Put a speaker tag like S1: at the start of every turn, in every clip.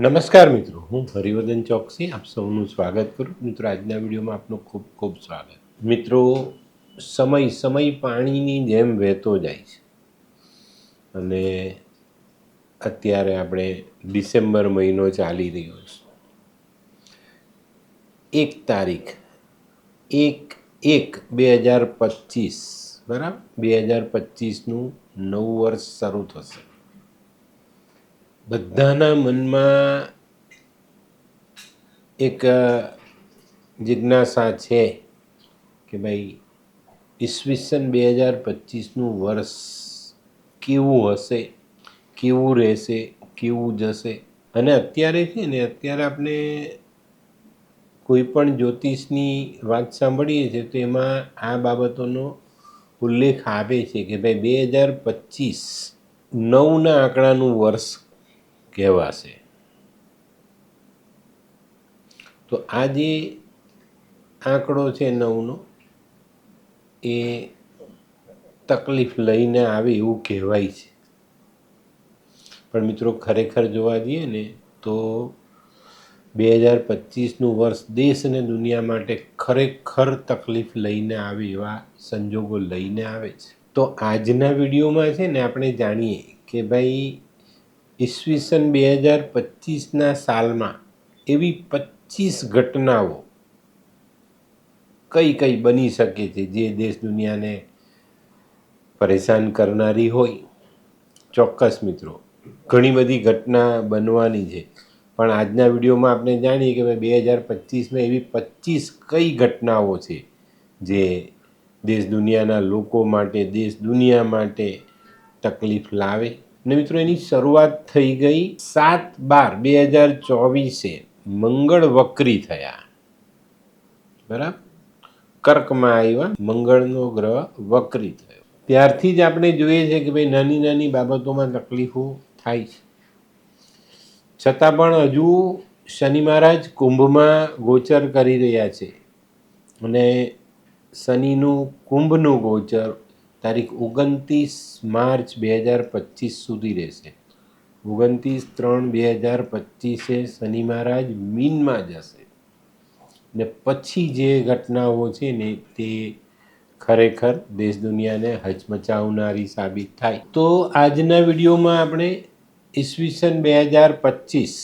S1: નમસ્કાર મિત્રો, હું હરિવર્ધન ચોકસી, આપ સૌનું સ્વાગત કરું. મિત્રો, આજના વિડીયોમાં આપનું ખૂબ ખૂબ સ્વાગત. મિત્રો, સમય સમય પાણીની જેમ વહેતો જાય છે. અને અત્યારે આપણે ડિસેમ્બર મહિનો ચાલી રહ્યો છે. એક તારીખ, એક એક, બે હજાર પચીસ, બરાબર? બે હજાર પચીસનું નવું વર્ષ શરૂ થશે. બધાના મનમાં એક જિજ્ઞાસા છે કે ભાઈ, ઈસવીસન બે હજાર પચીસનું વર્ષ કેવું હશે, કેવું રહેશે, કેવું જશે? અને અત્યારે છે ને, અત્યારે આપણે કોઈ પણ જ્યોતિષની વાત સાંભળીએ છીએ, તો એમાં આ બાબતોનો ઉલ્લેખ આવે છે કે ભાઈ, બે હજાર પચીસ નવના આંકડાનું વર્ષ કહેવાશે. તો આ જે આંકડો છે નવનો, એ તકલીફ લઈને આવે એવું કહેવાય છે. પણ મિત્રો ખરેખર જોવા જઈએ ને, તો બે હજાર પચીસનું વર્ષ દેશ અને દુનિયા માટે ખરેખર તકલીફ લઈને આવે એવા સંજોગો લઈને આવે છે. તો આજના વિડીયોમાં છે ને, આપણે જાણીએ કે ભાઈ ઈસવીસન બે હજાર પચીસના સાલમાં એવી પચીસ ઘટનાઓ કઈ કઈ બની શકે છે જે દેશ દુનિયાને પરેશાન કરનારી હોય? ચોક્કસ મિત્રો, ઘણી બધી ઘટના બનવાની છે. પણ આજના વિડીયોમાં આપણે જાણીએ કે ભાઈ બે હજાર પચીસમાં એવી પચીસ કઈ ઘટનાઓ છે જે દેશ દુનિયાના લોકો માટે, દેશ દુનિયા માટે તકલીફ લાવે? ને મિત્રો, એની શરૂઆત થઈ ગઈ સાત બાર બે હજાર ચોવીસે. મંગળ વક્રી થયા. બરાબર? કર્કમાં આવ્યા, મંગળનો ગ્રહ વક્રી થયો. ત્યારથી જ આપણે જોઈએ છે કે ભાઈ નાની નાની બાબતોમાં તકલીફો થાય છે. છતાં પણ હજુ શનિ મહારાજ કુંભમાં ગોચર કરી રહ્યા છે. અને શનિનું કુંભનું ગોચર તારીખ ઓગણત્રીસ માર્ચ બે હજાર પચીસ સુધી રહેશે. ઓગણત્રીસ ત્રણ બે હજાર પચીસે શનિ મહારાજ મીનમાં જશે. ને પછી જે ઘટનાઓ છે ને તે ખરેખર દેશ દુનિયાને હચમચાવનારી સાબિત થાય. તો આજના વિડીયોમાં આપણે ઈસવીસન બે હજાર પચીસ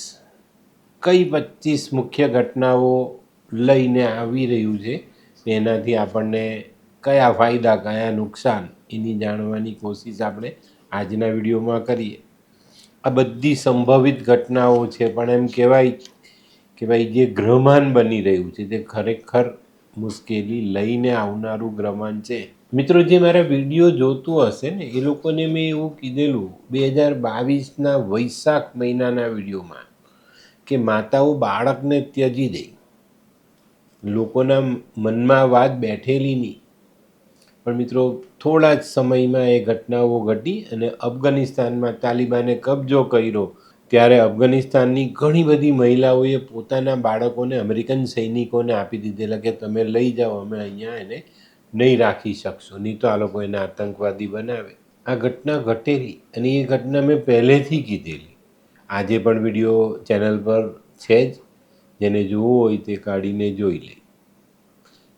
S1: કઈ પચીસ મુખ્ય ઘટનાઓ લઈને આવી રહ્યું છે એનાથી આપણને કયા ફાયદા, કયા નુકસાન, એની જાણવાની કોશિશ આપણે આજના વિડીયોમાં કરીએ. આ બધી સંભવિત ઘટનાઓ છે, પણ એમ કહેવાય કે ભાઈ, જે ગ્રહમાન બની રહ્યું છે, તે ખરેખર મુશ્કેલી લઈને આવનારું ગ્રહમાન છે. મિત્રો, જે મારા વીડિયો જોતું હશે ને, એ લોકોને મેં એવું કીધેલું બે હજાર બાવીસના વૈશાખ મહિનાના વિડીયોમાં કે માતાઓ બાળકને ત્યજી દે. લોકોના મનમાં વાત બેઠેલી નહીં. પણ મિત્રો, થોડા જ સમયમાં એ ઘટનાઓ ઘટી અને અફઘાનિસ્તાનમાં તાલિબાને કબજો કર્યો. ત્યારે અફઘાનિસ્તાનની ઘણી બધી મહિલાઓએ પોતાના બાળકોને અમેરિકન સૈનિકોને આપી દીધેલા કે તમે લઈ જાઓ, અમે અહીંયા એને નહીં રાખી શકશો. નહીં તો આ લોકો એને આતંકવાદી બનાવે. આ ઘટના ઘટેલી અને એ ઘટના મેં પહેલેથી કીધેલી. આજે પણ વીડિયો ચેનલ પર છે જ. જેને જોવો હોય તે કાઢીને જોઈ લે.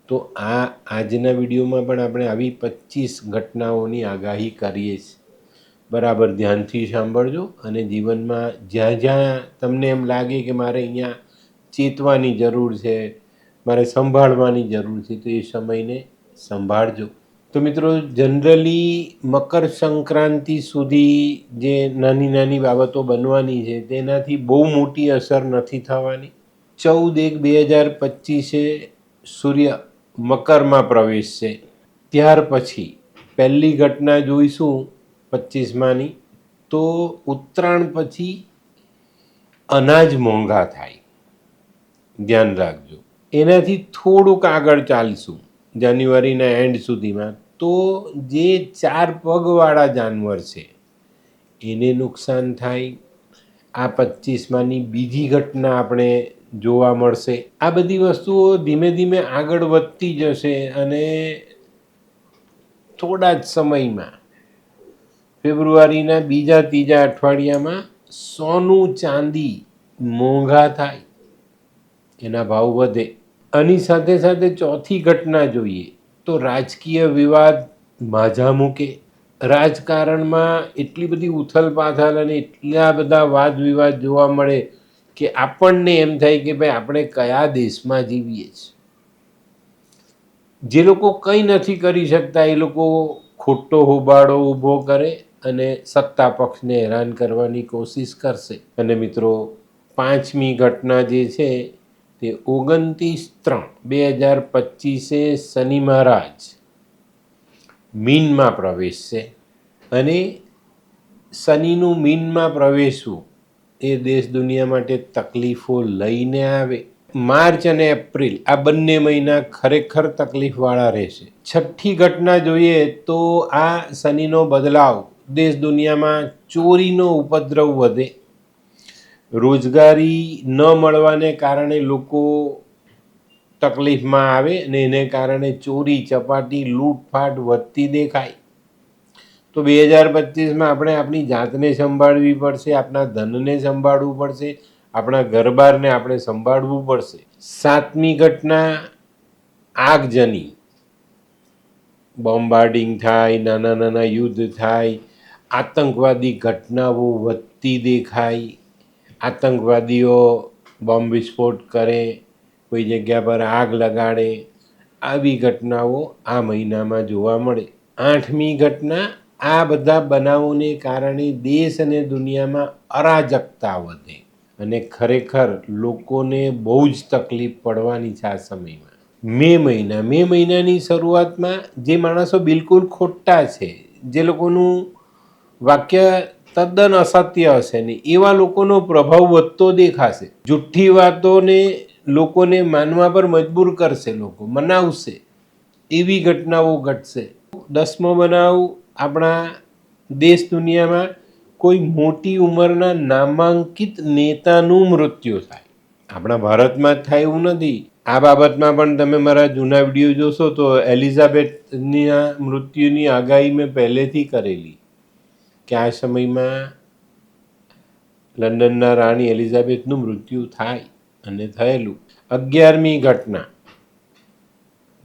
S1: તો આ આજના વિડીયોમાં પણ આપણે આવી પચીસ ઘટનાઓની આગાહી કરીએ છીએ. બરાબર ધ્યાનથી સાંભળજો અને જીવનમાં જ્યાં જ્યાં તમને એમ લાગે કે મારે અહીંયા ચેતવાની જરૂર છે, મારે સંભાળવાની જરૂર છે, તો એ સમયને સંભાળજો. તો મિત્રો, જનરલી મકર સંક્રાંતિ સુધી જે નાની નાની બાબતો બનવાની છે, તેનાથી બહુ મોટી અસર નથી થવાની. ચૌદ એક બે હજાર પચીસે સૂર્ય મકરમાં પ્રવેશશે ત્યાર પછી પહેલી ઘટના જોઈશું પચીસમાની. તો ઉત્તરાયણ પછી અનાજ મોંઘા થાય. ધ્યાન રાખજો. એનાથી થોડુંક આગળ ચાલીશું જાન્યુઆરીના એન્ડ સુધીમાં. તો જે ચાર પગવાળા જાનવર છે, એને નુકસાન થાય. આ પચીસમાંની બીજી ઘટના આપણે જોવા મળશે. આ બધી વસ્તુઓ ધીમે ધીમે આગળ વધતી જશે અને થોડા જ સમયમાં ફેબ્રુઆરીના બીજા ત્રીજા અઠવાડિયામાં સોનું ચાંદી મોંઘા થાય, એના ભાવ વધે. આની સાથે સાથે ચોથી ઘટના જોઈએ તો રાજકીય વિવાદ માઝા મૂકે. રાજકારણમાં એટલી બધી ઉથલપાથલ અને એટલા બધા વાદ વિવાદ જોવા મળે કે આપણને એમ થાય કે ભાઈ, આપણે કયા દેશમાં જીવીએ છીએ. જે લોકો કંઈ નથી કરી શકતા, એ લોકો ખોટો હોબાળો ઊભો કરે અને સત્તા પક્ષને હેરાન કરવાની કોશિશ કરશે. અને મિત્રો, પાંચમી ઘટના જે છે, તે ઓગણત્રીસ ત્રણ બે હજાર પચીસે શનિ મહારાજ મીનમાં પ્રવેશશે. અને શનિનું મીનમાં પ્રવેશવું એ દેશ દુનિયા માટે તકલીફો લઈને આવે. માર્ચ અને એપ્રિલ આ બંને મહિના ખરેખર તકલીફવાળા રહેશે. છઠ્ઠી ઘટના જોઈએ તો આ શનિનો બદલાવ દેશ દુનિયામાં ચોરીનો ઉપદ્રવ વધે. રોજગારી ન મળવાને કારણે લોકો તકલીફમાં આવે અને એને કારણે ચોરી, ચપાટી, લૂંટફાટ વધતી દેખાય. તો બે હજાર પચીસમાં આપણે આપણી જાતને સંભાળવી પડશે, આપણા ધનને સંભાળવું પડશે, આપણા ઘરબારને આપણે સંભાળવું પડશે. સાતમી ઘટના આગજની. બોમ્બાર્ડિંગ થાય, નાના નાના યુદ્ધ થાય, આતંકવાદી ઘટનાઓ વધતી દેખાય, આતંકવાદીઓ બોમ્બ વિસ્ફોટ કરે, કોઈ જગ્યા પર આગ લગાડે, આવી ઘટનાઓ આ મહિનામાં જોવા મળે. આઠમી ઘટના આ બધા બનાવોને કારણે દેશ અને દુનિયામાં અરાજકતા વધે અને ખરેખર લોકોને બહુ જ તકલીફ પડવાની છે આ સમયમાં. મે મહિના, મે મહિનાની શરૂઆતમાં જે માણસો બિલકુલ ખોટા છે, જે લોકોનું વાક્ય તદ્દન અસત્ય હશે ને એવા લોકોનો પ્રભાવ વધતો દેખાશે. જુઠ્ઠી વાતોને લોકોને માનવા પર મજબૂર કરશે લોકો, મનાવશે. એવી ઘટનાઓ ઘટશે. દસમો બનાવ આપણા દેશ દુનિયામાં કોઈ મોટી ઉંમરના નામાંકિત નેતાનું મૃત્યુ થાય. આપણા ભારતમાં થાય એવું નથી. આ બાબતમાં પણ તમે મારા જૂના વીડિયો જોશો તો એલિઝાબેથની મૃત્યુની આગાહી મેં પહેલેથી કરેલી કે આ સમયમાં લંડનના રાણી એલિઝાબેથનું મૃત્યુ થાય અને થયેલું. અગિયારમી ઘટના.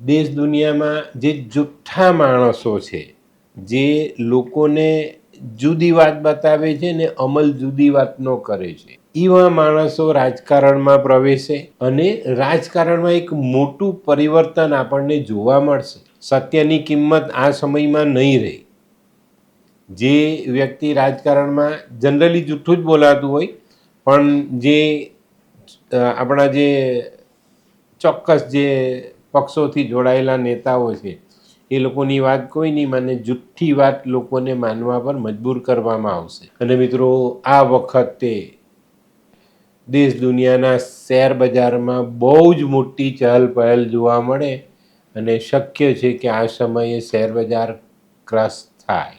S1: દેશ દુનિયામાં જે જુઠ્ઠા માણસો છે જે લોકોને જુદી વાત બતાવે છે ને અમલ જુદી વાતનો કરે છે. એવા માણસો રાજકારણમાં પ્રવેશે અને રાજકારણમાં એક મોટું પરિવર્તન આપણને જોવા મળશે. સત્યની કિંમત આ સમયમાં નહીં રહે. જે વ્યક્તિ રાજકારણમાં જનરલી જૂઠું જ બોલાતું હોય, પણ જે આપણા જે ચોક્કસ જે પક્ષોથી જોડાયેલા નેતાઓ છે એ લોકોની વાત કોઈ નહીં માને, જુઠ્ઠી વાત લોકોને માનવા પર મજબૂર કરવામાં આવશે. અને મિત્રો, આ વખતે દેશ દુનિયાના શેર બજારમાં બહુ જ મોટી ચહલ પહેલ જોવા મળે અને શક્ય છે કે આ સમયે શેર બજાર ક્રશ થાય.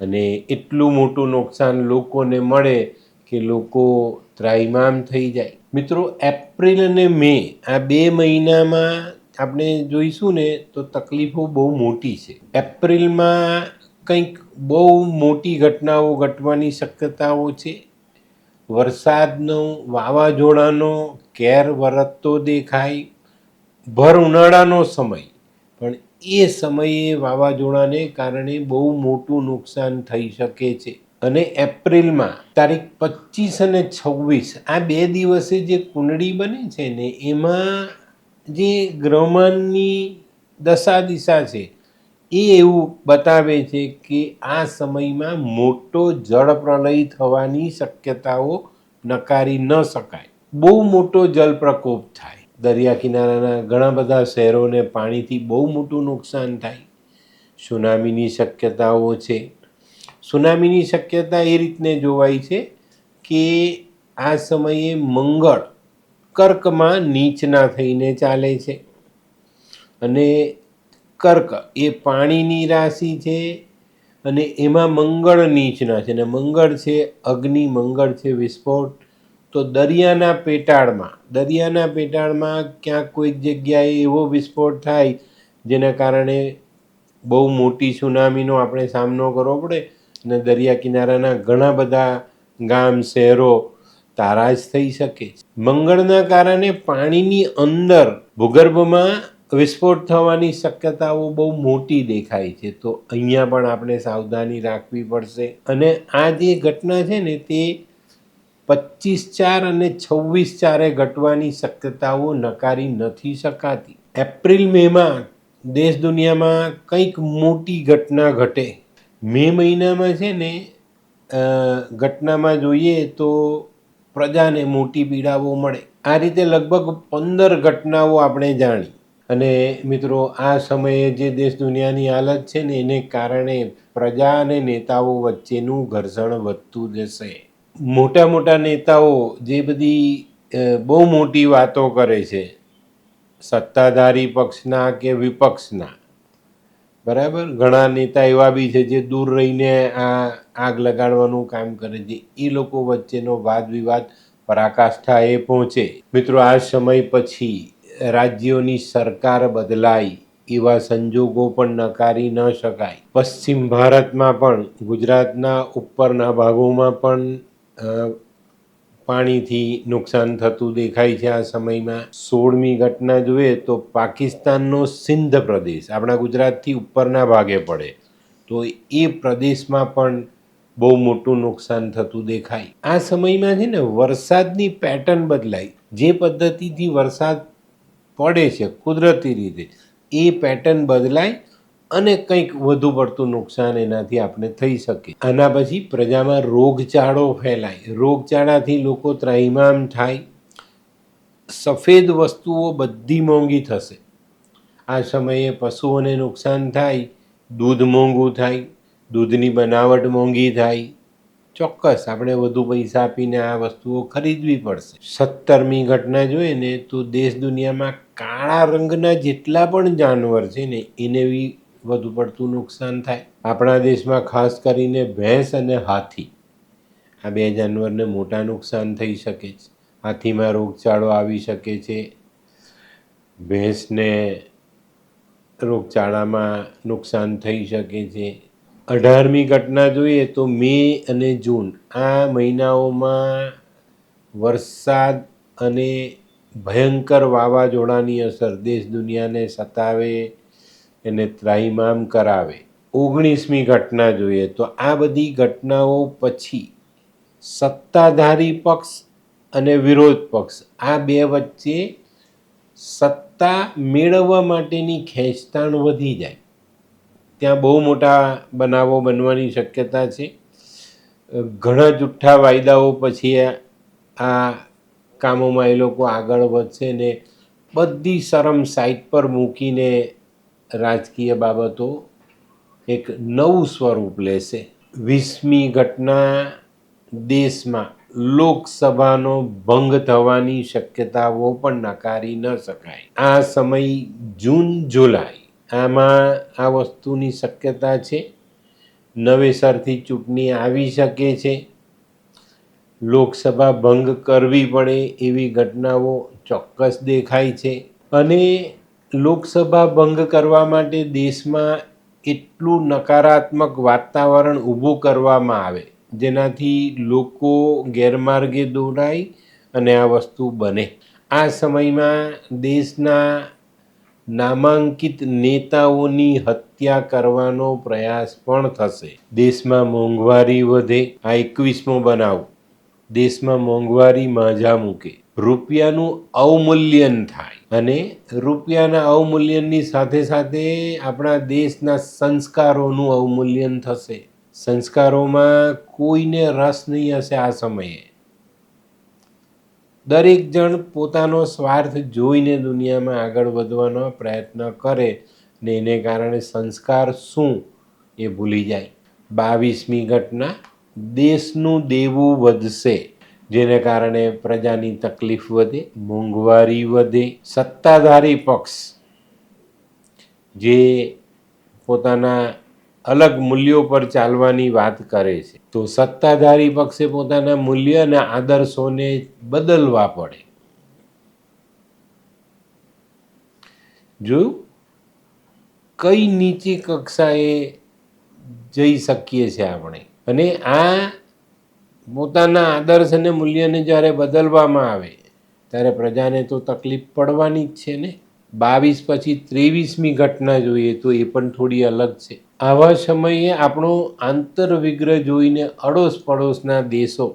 S1: અને એટલું મોટું નુકસાન લોકોને મળે કે લોકો ત્રાઈમામ થઈ જાય. મિત્રો, એપ્રિલ અને મે આ બે મહિનામાં આપણે જોઈશું ને, તો તકલીફો બહુ મોટી છે. એપ્રિલમાં કંઈક બહુ મોટી ઘટનાઓ ઘટવાની શક્યતાઓ છે. વરસાદનો વાવાઝોડાનો કેર વરતતો દેખાય, ભર ઉનાળાનો સમય. પણ એ સમયે વાવાઝોડાને કારણે બહુ મોટું નુકસાન થઈ શકે છે. અને એપ્રિલમાં તારીખ પચીસ અને છવ્વીસ, આ બે દિવસે જે કુંડળી બને છે ને, એમાં જે ગ્રહમાનની દશા દિશા છે, એ એવું બતાવે છે કે આ સમયમાં મોટો જળ પ્રલય થવાની શક્યતાઓ નકારી ન શકાય. બહુ મોટો જલપ્રકોપ થાય. દરિયા કિનારાના ઘણા બધા શહેરોને પાણીથી બહુ મોટું નુકસાન થાય. સુનામીની શક્યતાઓ છે. સુનામીની શક્યતા એ રીતને જોવાય છે કે આ સમયે મંગળ કર્કમાં નીચના થઈને ચાલે છે. અને કર્ક એ પાણીની રાશિ છે અને એમાં મંગળ નીચના છે. અને મંગળ છે, અગ્નિ, મંગળ છે, વિસ્ફોટ. તો દરિયાના પેટાળમાં દરિયાના પેટાળમાં ક્યાંક કોઈક જગ્યાએ એવો વિસ્ફોટ થાય જેના કારણે બહુ મોટી સુનામીનો આપણે સામનો કરવો પડે. અને દરિયા કિનારાના ઘણા બધા ગામ, શહેરો તારાજ થઈ શકે છે. મંગળના કારણે પાણીની અંદર ભૂગર્ભમાં વિસ્ફોટ થવાની શક્યતાઓ બહુ મોટી દેખાય છે. તો અહીંયા પણ આપણે સાવધાની રાખવી પડશે. અને આ જે ઘટના છે ને તે પચીસ ચાર અને છવ્વીસ ચારે ઘટવાની શક્યતાઓ નકારી નથી શકાતી. એપ્રિલ મેમાં દેશ દુનિયામાં કંઈક મોટી ઘટના ઘટે. મે મહિનામાં છે ને ઘટનામાં જોઈએ તો પ્રજાને મોટી પીડાઓ મળે. આ રીતે લગભગ પંદર ઘટનાઓ આપણે જાણી. અને મિત્રો, આ સમયે જે દેશ દુનિયાની હાલત છે ને, એને કારણે પ્રજા અને નેતાઓ વચ્ચેનું ઘર્ષણ વધતું જશે. મોટા મોટા નેતાઓ જે બધી બહુ મોટી વાતો કરે છે, સત્તાધારી પક્ષના કે વિપક્ષના બરાબર? ઘણા નેતા એવા બી છે જે દૂર રહીને આ આગ લગાડવાનું કામ કરે છે. એ લોકો વચ્ચેનો વાદ વિવાદ પરાકાષ્ઠાએ પહોંચે. મિત્રો, આ સમય પછી રાજ્યોની સરકાર બદલાય એવા સંજોગો પણ નકારી ન શકાય. પશ્ચિમ ભારતમાં પણ, ગુજરાતના ઉપરના ભાગોમાં પણ પાણીથી નુકસાન થતું દેખાય છે આ સમયમાં. સોળમી ઘટના જોઈએ તો પાકિસ્તાનનો સિંધ પ્રદેશ, આપણા ગુજરાતથી ઉપરના ભાગે પડે. તો એ પ્રદેશમાં પણ બહુ મોટું નુકસાન થતું દેખાય. આ સમયમાં છે ને વરસાદની પેટર્ન બદલાય. જે પદ્ધતિથી વરસાદ પડે છે કુદરતી રીતે, એ પેટર્ન બદલાય અને કંઈક વધુ પડતું નુકસાન એનાથી આપણે થઈ શકે આના પછી પ્રજામાં રોગચાળો ફેલાય. રોગચાળાથી લોકો ત્રાહિમામ થાય. સફેદ વસ્તુઓ બધી મોંઘી થશે. આ સમયે પશુઓને નુકસાન થાય, દૂધ મોંઘું થાય, દૂધની બનાવટ મોંઘી થાય. ચોક્કસ આપણે વધુ પૈસા આપીને આ વસ્તુઓ ખરીદવી પડશે. સત્તરમી ઘટના જોઈએ ને તો દેશ દુનિયામાં કાળા રંગના જેટલા પણ જાનવર છે ને, એને બી વધુ પડતું નુકસાન થાય. આપણા દેશમાં ખાસ કરીને ભેંસ અને હાથી. આ બે જાનવરને મોટા નુકસાન થઈ શકે છે. હાથીમાં રોગચાળો આવી શકે છે. ભેંસને રોગચાળામાં નુકસાન થઈ શકે છે. અઢારમી ઘટના જોઈએ તો મે અને જૂન આ મહિનાઓમાં વરસાદ અને ભયંકર વાવાઝોડાની અસર દેશ દુનિયાને સતાવે એને ત્રાહિમામ કરાવે. ઓગણીસમી ઘટના જોઈએ તો આ બધી ઘટનાઓ પછી સત્તાધારી પક્ષ અને વિરોધ પક્ષ આ બે વચ્ચે સત્તા મેળવવા માટેની ખેંચતાણ વધી જાય. ત્યાં બહુ મોટા બનાવો બનવાની શક્યતા છે. ઘણા જુઠ્ઠા વાયદાઓ પછી આ કામોમાં એ લોકો આગળ વધશે ને બધી શરમ સાઈડ પર મૂકીને રાજકીય બાબતો એક નવું સ્વરૂપ લેશે. વીસમી ઘટના દેશમાં લોકસભાનો ભંગ થવાની શક્યતાઓ પણ નકારી ન શકાય. આ સમય જૂન, જુલાઈ. આમાં આ વસ્તુની શક્યતા છે. નવેસરથી ચૂંટણી આવી શકે છે. લોકસભા ભંગ કરવી પડે એવી ઘટનાઓ ચોક્કસ દેખાય છે. અને લોકસભા ભંગ કરવા માટે દેશમાં એટલું નકારાત્મક વાતાવરણ ઊભું કરવામાં આવે, જેનાથી લોકો ગેરમાર્ગે દોરાય અને આ વસ્તુ બને. આ સમયમાં દેશના નામાંકિત નેતાઓની હત્યા કરવાનો પ્રયાસ પણ થશે. દેશમાં મોંઘવારી વધે, આ એકવીસમો બનાવ. દેશમાં મોંઘવારી માજા મૂકે. રૂપિયાનું અવમૂલ્યન થાય. અને રૂપિયાના અવમૂલ્યનની સાથે સાથે આપણા દેશના સંસ્કારોનું અવમૂલ્યન થશે. સંસ્કારોમાં કોઈને રસ નહીં હશે આ સમયે. દરેક જણ પોતાનો સ્વાર્થ જોઈને દુનિયામાં આગળ વધવાનો પ્રયત્ન કરે ને એને કારણે સંસ્કાર શું એ ભૂલી જાય. બાવીસમી ઘટના, દેશનું દેવું વધશે. જેને કારણે પ્રજાની તકલીફ વધે, મોંઘવારી વધે, સત્તાધારી પક્ષ જે પોતાના અલગ મૂલ્યો પર ચાલવાની વાત કરે છે. તો સત્તાધારી પક્ષે પોતાના મૂલ્ય અને આદર્શોને બદલવા પડે. જોયું? કઈ નીચી કક્ષાએ જઈ શકીએ છીએ આપણે? અને આ પોતાના આદર્શ અને મૂલ્યને જ્યારે બદલવામાં આવે, ત્યારે પ્રજાને તો તકલીફ પડવાની જ છે ને? બાવીસ પછી ત્રેવીસમી ઘટના જોઈએ તો એ પણ થોડી અલગ છે. આવા સમયે આપણો આંતરવિગ્રહ જોઈને અડોશ પડોશના દેશો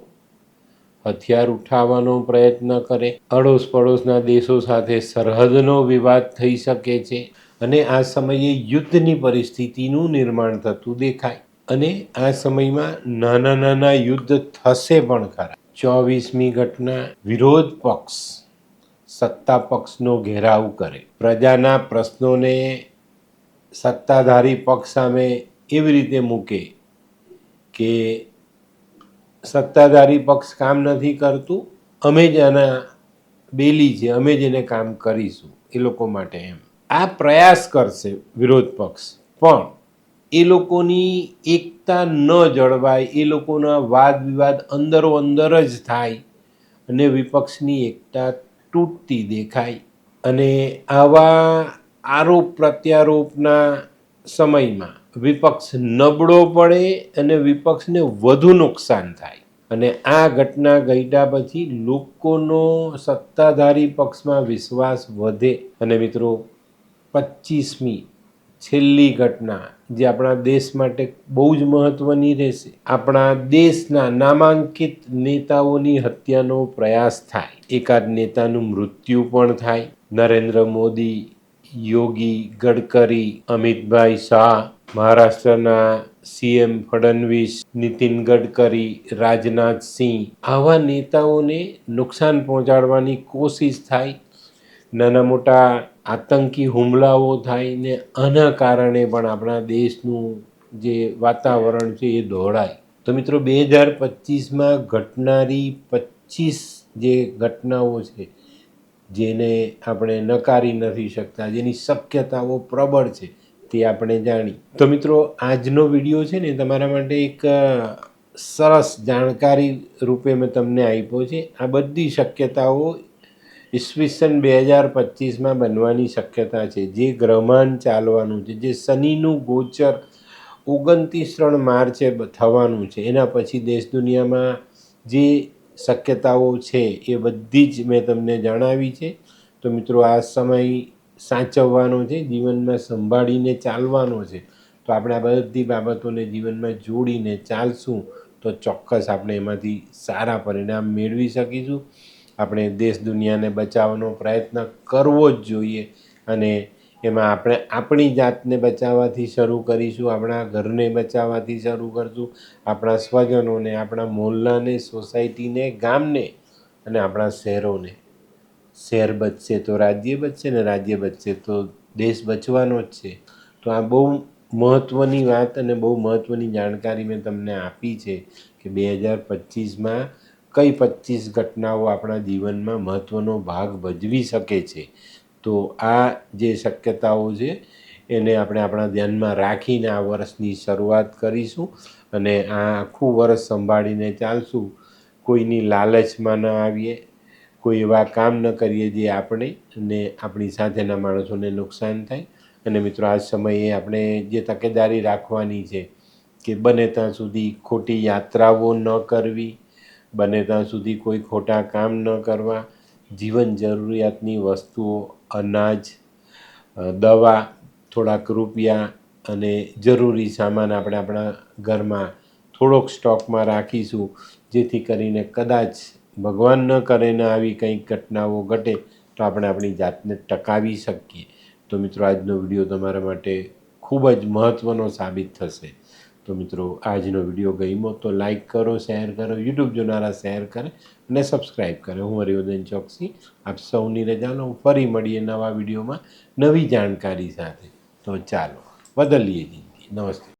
S1: હથિયાર ઉઠાવવાનો પ્રયત્ન કરે. અડોશ પડોશના દેશો સાથે સરહદનો વિવાદ થઈ શકે છે અને આ સમયે યુદ્ધની પરિસ્થિતિનું નિર્માણ થતું દેખાય. અને આ સમયમાં નાના નાના યુદ્ધ થશે પણ ખરા. ચોવીસમી ઘટના વિરોધ પક્ષ, સત્તા પક્ષનો ઘેરાવ કરે. પ્રજાના પ્રશ્નોને સત્તાધારી પક્ષ સામે એવી રીતે મૂકે કે સત્તાધારી પક્ષ કામ નથી કરતું, અમે જ આના બેલી છે, અમે જ એને કામ કરીશું, એ લોકો માટે એમ. આ પ્રયાસ કરશે વિરોધ પક્ષ. પણ એ લોકોની એકતા ન જળવાય, એ લોકોના વાદ વિવાદ અંદરો અંદર જ થાય અને વિપક્ષની એકતા તૂટતી દેખાય. અને આવા આરોપ પ્રત્યારોપના સમયમાં વિપક્ષ નબળો પડે અને વિપક્ષને વધુ નુકસાન થાય. અને આ ઘટના ઘટ્યા પછી લોકોનો સત્તાધારી પક્ષમાં વિશ્વાસ વધે. અને મિત્રો પચીસમી છેલ્લી ઘટના જે આપણા દેશ માટે બહુ જ મહત્ત્વની રહેશે. આપણા દેશના નામાંકિત નેતાઓની હત્યાનો પ્રયાસ થાય. એકાદ નેતાનું મૃત્યુ પણ થાય. નરેન્દ્ર મોદી, યોગી ગડકરી, અમિતભાઈ શાહ, મહારાષ્ટ્રના સીએમ ફડણવીસ, નીતિન ગડકરી રાજનાથ સિંહ આવા નેતાઓને નુકસાન પહોંચાડવાની કોશિશ થાય નાના મોટા આતંકી હુમલાઓ થાય ને આના કારણે પણ આપણા દેશનું જે વાતાવરણ છે એ દોડાય. તો મિત્રો બે હજાર પચીસમાં ઘટનારી પચીસ જે ઘટનાઓ છે, જેને આપણે નકારી નથી શકતા, જેની શક્યતાઓ પ્રબળ છે, તે આપણે જાણી તો મિત્રો આજનો વીડિયો છે ને, તમારા માટે એક સરસ જાણકારી રૂપે મેં તમને આપ્યો છે. આ બધી શક્યતાઓ ઈસવીસન બે હજાર પચીસમાં બનવાની શક્યતા છે. જે ગ્રહમાન ચાલવાનું છે, જે શનિનું ગોચર ઓગણત્રીસ ત્રણ માર્ચે થવાનું છે. એના પછી દેશ દુનિયામાં જે શક્યતાઓ છે એ બધી જ મેં તમને જણાવી છે. તો મિત્રો, આ સમય સાચવવાનો છે, જીવનમાં સંભાળીને ચાલવાનો છે. તો આપણે આ બધી બાબતોને જીવનમાં જોડીને ચાલશું તો ચોક્કસ આપણે એમાંથી સારા પરિણામ મેળવી શકીશું. આપણે દેશ દુનિયાને બચાવવાનો પ્રયત્ન કરવો જ જોઈએ અને એમાં આપણે આપણી જાતને બચાવવાથી શરૂ કરીશું, આપણા ઘરને બચાવવાથી શરૂ કરશું, આપણા સ્વજનોને, આપણા મોહલ્લાને, સોસાયટીને, ગામને અને આપણા શહેરોને. શહેર બચશે તો રાજ્ય બચશે ને રાજ્ય બચશે તો દેશ બચવાનો જ છે. તો આ બહુ મહત્ત્વની વાત અને બહુ મહત્ત્વની જાણકારી મેં તમને આપી છે કે બે હજાર પચીસમાં કઈ પચીસ ઘટનાઓ આપણા જીવનમાં મહત્ત્વનો ભાગ ભજવી શકે છે, તો આ જે શક્યતાઓ છે, એને આપણે આપણા ધ્યાનમાં રાખીને આ વર્ષની શરૂઆત કરીશું અને આ આખું વર્ષ સંભાળીને ચાલશું. કોઈની લાલચમાં ન આવીએ, કોઈ એવા કામ ન કરીએ જે આપણે અને આપણી સાથેના માણસોને નુકસાન થાય. અને મિત્રો, આ સમયે આપણે જે તકેદારી રાખવાની છે કે બને ત્યાં સુધી ખોટી યાત્રાઓ ન કરવી બને ત્યાં સુધી કોઈ ખોટા કામ ન કરવા. જીવન જરૂરિયાતની વસ્તુઓ, અનાજ દવા, થોડાક રૂપિયા અને જરૂરી સામાન આપણે આપણા ઘરમાં થોડોક સ્ટોકમાં રાખીશું, જેથી કરીને કદાચ ભગવાન ન કરે ને આવી કંઈક ઘટનાઓ ઘટે, તો આપણે આપણી જાતને ટકાવી શકીએ. તો મિત્રો, આજનો વીડિયો તમારા માટે ખૂબ જ મહત્ત્વનો સાબિત થશે. તો મિત્રો, આજનો વીડિયો ગમ્યો તો લાઈક કરો શેર કરો યુટ્યુબ જોનારા શેર કરે અને સબસ્ક્રાઈબ કરે. હું હરિવર્ધન ચોકસી, આપ સૌની રજાનો ફરી મળીએ નવા વિડીયોમાં નવી જાણકારી સાથે. તો ચાલો, બદલીએ જિંદગી. નમસ્તે.